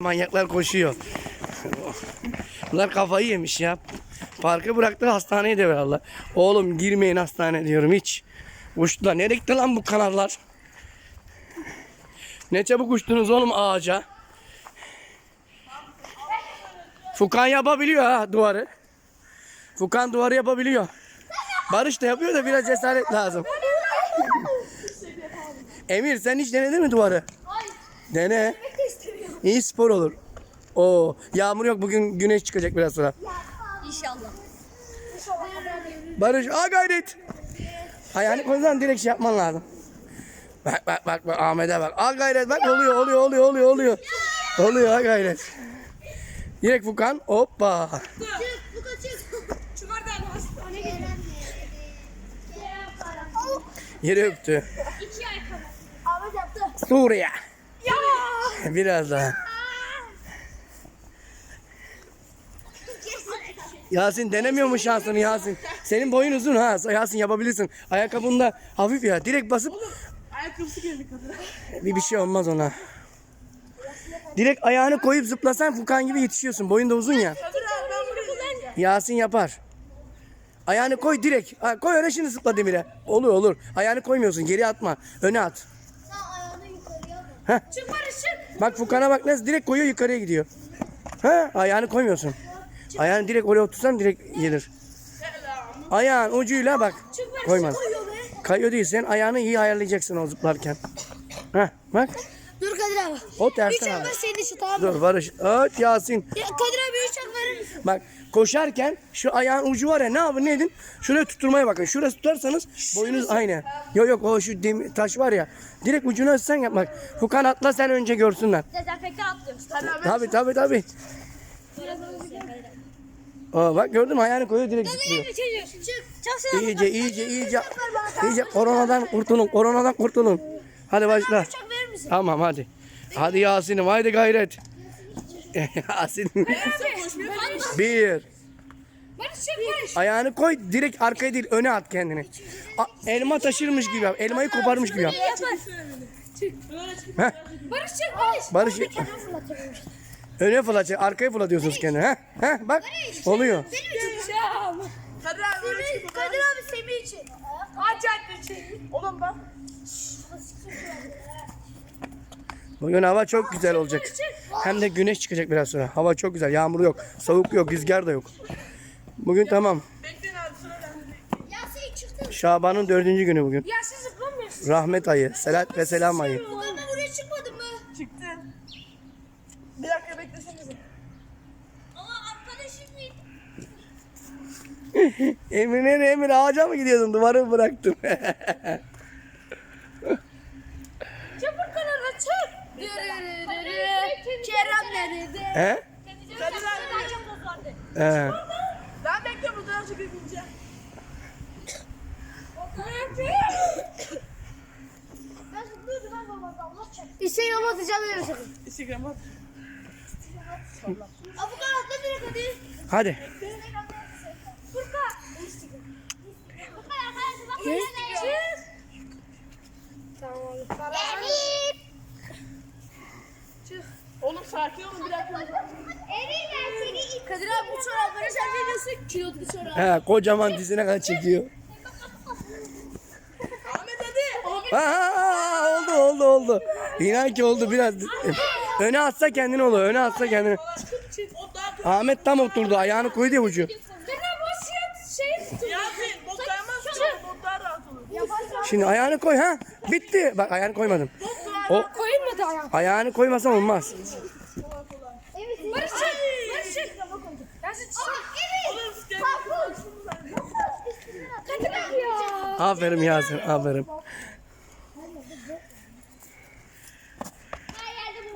Manyaklar koşuyor. Bunlar kafayı yemiş ya. Parkı bıraktı hastaneye de Allah. Oğlum girmeyin hastane diyorum hiç. Uçtular. Nereye gitti lan bu kanarlar? Ne çabuk uçtunuz oğlum ağaca. Fukan yapabiliyor ha duvarı. Fukan duvarı yapabiliyor. Barış da yapıyor da biraz cesaret lazım. Emir sen hiç denedin mi duvarı? Dene. İyi spor olur. Oo, yağmur yok bugün güneş çıkacak biraz sonra. İnşallah. Barış a gayret. Ayağını koysan direkt şey yapman lazım. Bak bak bak bak Ahmet'e bak. A gayret bak oluyor oluyor oluyor oluyor oluyor. Oluyor a gayret. Direkt Fukan hoppa. Yeri öptü. İki ay kadar. Ahmet yaptı. Suriye. Biraz daha. Yasin denemiyor mu şansını Yasin? Senin boyun uzun ha. Yasin yapabilirsin. Ayakkabında hafif ya. Direkt basıp Ayakkabısı geldi kadına. bir bir şey olmaz ona. Direkt ayağını koyup zıplasan Fukan gibi yetişiyorsun. Boyun da uzun ya. Yasin yapar. Ayağını koy direkt. Ha, koy öne şimdi zıpla Demir'e. Olur olur. Ayağını koymuyorsun. Geri atma. Öne at. Sen ayağını yukarıya bak. Heh. Çık Barış çık. Bak Fukan'a bak nasıl direkt koyuyor yukarıya gidiyor. Ha, ayağını koymuyorsun. Ayağını direkt oraya otursan direkt gelir. Ayağın ucuyla bak. Çık Barış Koymaz. çık. Koyuyor be. Kayıyor değil. Sen ayağını iyi ayarlayacaksın o zıplarken. Heh, bak. Kadir abi. O tersten abi. ver senin işi tamam mı? Dur Barış. Aç Yasin. Ya Kadir abi bir çak verir misin? Bak koşarken şu ayağın ucu var ya ne yapın ne edin? Şuraya tutturmaya bakın. Şurası tutarsanız boyunuz aynı. Yok yok o şu demir, taş var ya. Direkt ucunu sen yapmak. Fukan atla sen önce görsünler. Dezenfektan atlıyoruz. Tabi tabi tabi. Aa, bak gördün mü ayağını koyuyor direkt zıplıyor. Çık. Çok selam. İyice iyice iyice iyice koronadan kurtulun koronadan kurtulun. Hadi başla. Verir misin? Tamam hadi. Hadi Yasin'im haydi gayret. Yasin. Bir. Barış çık Barış. Ayağını koy direkt arkaya değil öne at kendini. A- elma taşırmış gibi yap. Elmayı koparmış gibi yap. Heh. Barış çık Barış. Barış öne fırlat, arkaya fırlatıyorsunuz kendini. Heh. Heh, bak oluyor. Ya. Kadir abi Semih, çık. Kadir abi Semih için. Aç anne çek. Oğlum bak. Bugün hava çok güzel olacak. Hem de güneş çıkacak biraz sonra. Hava çok güzel. Yağmur yok. Soğuk yok. Rüzgar da yok. Bugün tamam. Şaban'ın dördüncü günü bugün. Yasin zıplamıyorsun. Rahmet ayı. Selat ve selam ayı. Ben buraya çıkmadım mı? Çıktı. Bir dakika beklesenize. Ama arkadaşım değil. Emir ağaca mı gidiyordun? Duvarı mı bıraktın. Çabuk kanala çık. Kerem nerede? He? Kadir abi. He. Ben bekliyorum buradan çek. Instagram atacağım öyle sakın. Instagram'a. Avukat atla direkt hadi. Hadi. Furkan. Furkan arkadaşlar bak böyle Çık. Tamam. Emir. Oğlum sakin olun bir dakika. Emir ben seni Kadir abi bu çorapları sen veriyorsun. Kilotlu çorap. He, kocaman dizine kadar çekiyor. Ahmet hadi. Ahmet. Aa, oldu oldu oldu. İnan ki oldu biraz. Öne atsa kendin olur. Öne atsa kendini. Ahmet tam oturdu. Ayağını koydu ya ucu. Şey olur. Şimdi ayağını koy ha. Bitti. Bak ayağını koymadım. O mı daha? ayağını koymasan olmaz. Evet. Barış çık. Barış çık. Yasin çık. Oğlum siz gel. Kadir abi ya. Aferin Yasin. Aferin.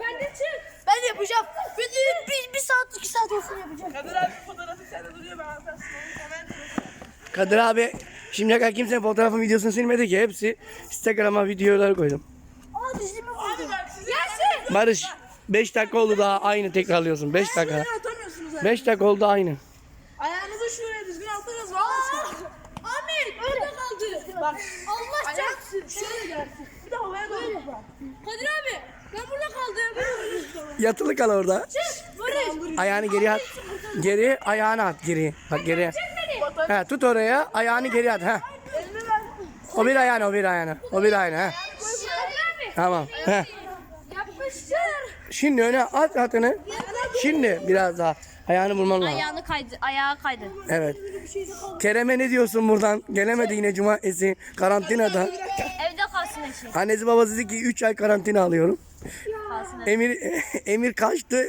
Ben de çık. Ben yapacağım. Bir, bir, bir saat iki saat olsun yapacağım. Kadir abi fotoğrafı sende duruyor ben. Hemen. Kadir abi şimdiye kadar kimsenin fotoğrafın videosunu silmedi ki. Hepsi Instagram'a videolar koydum. Aa dizimi vurdu. Abi bak. Barış 5 dakika oldu daha aynı tekrarlıyorsun. 5 dakika. 5 dakika oldu aynı. Ayağınızı şuraya düzgün atarız. Vallahi. Ahmet orada kaldı. Bak. Allah Ayak şöyle gelsin. Bir de havaya doğru bak. Kadir abi Ben burada kaldım. Yatılı kal orada. Barış. Ayağını geri at. Geri ayağını at geri. Bak geri. He, tut oraya ayağını geri at. He. O bir ayağını o bir ayağını. O bir ayağını. He. Tamam. He. Şimdi öne at atını. Şimdi biraz daha. Ayağını vurman lazım. Ayağını kaydı. Ayağı kaydı. Evet. Kerem'e ne diyorsun buradan? Gelemedi yine cumartesi karantinada. Evde kalsın eşi. Annesi babası dedi ki 3 ay karantina alıyorum. Kalsın Emir Emir kaçtı.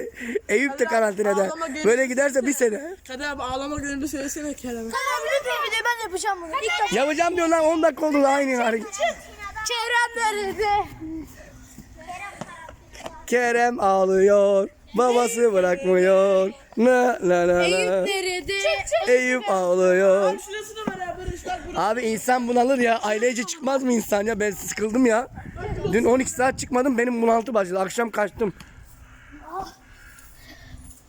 Eyüp de karantinada. Böyle giderse bir sene. Kadir abi ağlama gönlünü söylesene Kerem'e. Abi lütfen bir de ben yapacağım bunu. İlk defa. Yapacağım diyor lan 10 dakika oldu da aynı hareket. Kerem nerede? Kerem ağlıyor. Babası bırakmıyor. Na la la la. Eyüp nerede? Eyüp ağlıyor. Abi insan bunalır ya. Ailece çıkmaz mı insan ya? Ben sıkıldım ya. Dün 12 saat çıkmadım. Benim bunaltı başladı. Akşam kaçtım.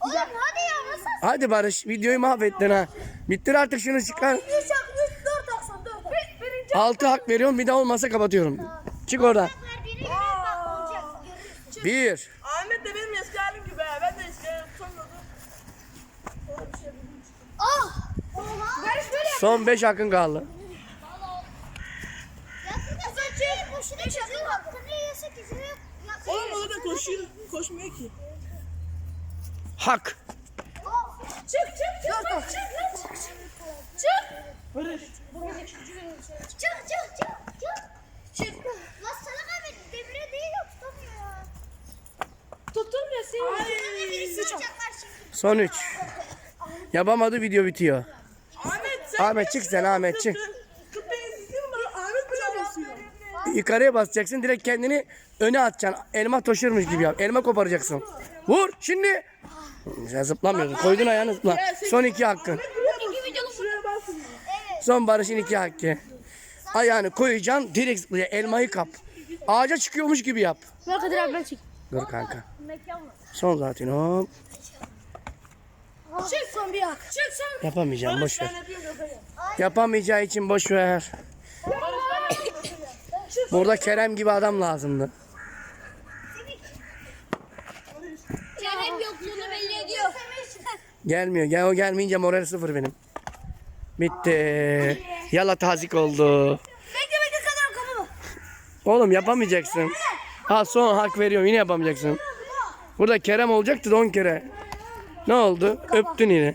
Oğlum hadi ya nasıl? Hadi Barış videoyu mahvettin ha. Bittir artık şunu çıkar. 104.94. 6 hak veriyorum. Bir daha olmasa kapatıyorum. Çık oradan. verdiğine 1 Son 5 hakkın kaldı. Oğlum o da koşuyor. Koşmuyor ki. Hak. Çık çık çık. Dört çık. Çık. Barış. Çık çık çık çık. Çık. Lan salak abi demire değil tutamıyor ya. Tuttum ya seni. Biri sıçacaklar şimdi. Son 3. Yapamadı video bitiyor. Ahmet çık sen Ahmet çık. Yukarıya basacaksın direkt kendini öne atacaksın. Elma taşırmış gibi yap. Elma koparacaksın. Vur şimdi. Sen zıplamıyordun. Koydun ayağını zıpla. Son iki hakkın. Son Barış'ın iki hakkı. Ayağını koyacaksın direkt zıplaya. Elmayı kap. Ağaca çıkıyormuş gibi yap. Dur kanka. Son zaten hop. Çık son bir hak. Çık son. Yapamayacağım boş ver. Yapamayacağı için boş ver. Burada Kerem gibi adam lazımdı. Kerem yokluğunu belli ediyor. Gelmiyor. Gel o gelmeyince moral sıfır benim. Bitti. Yala tazik oldu. Bekle bekle kadar kapımı. Oğlum yapamayacaksın. Ha son hak veriyorum yine yapamayacaksın. Burada Kerem olacaktı da 10 kere. Ne oldu? Öptün yine.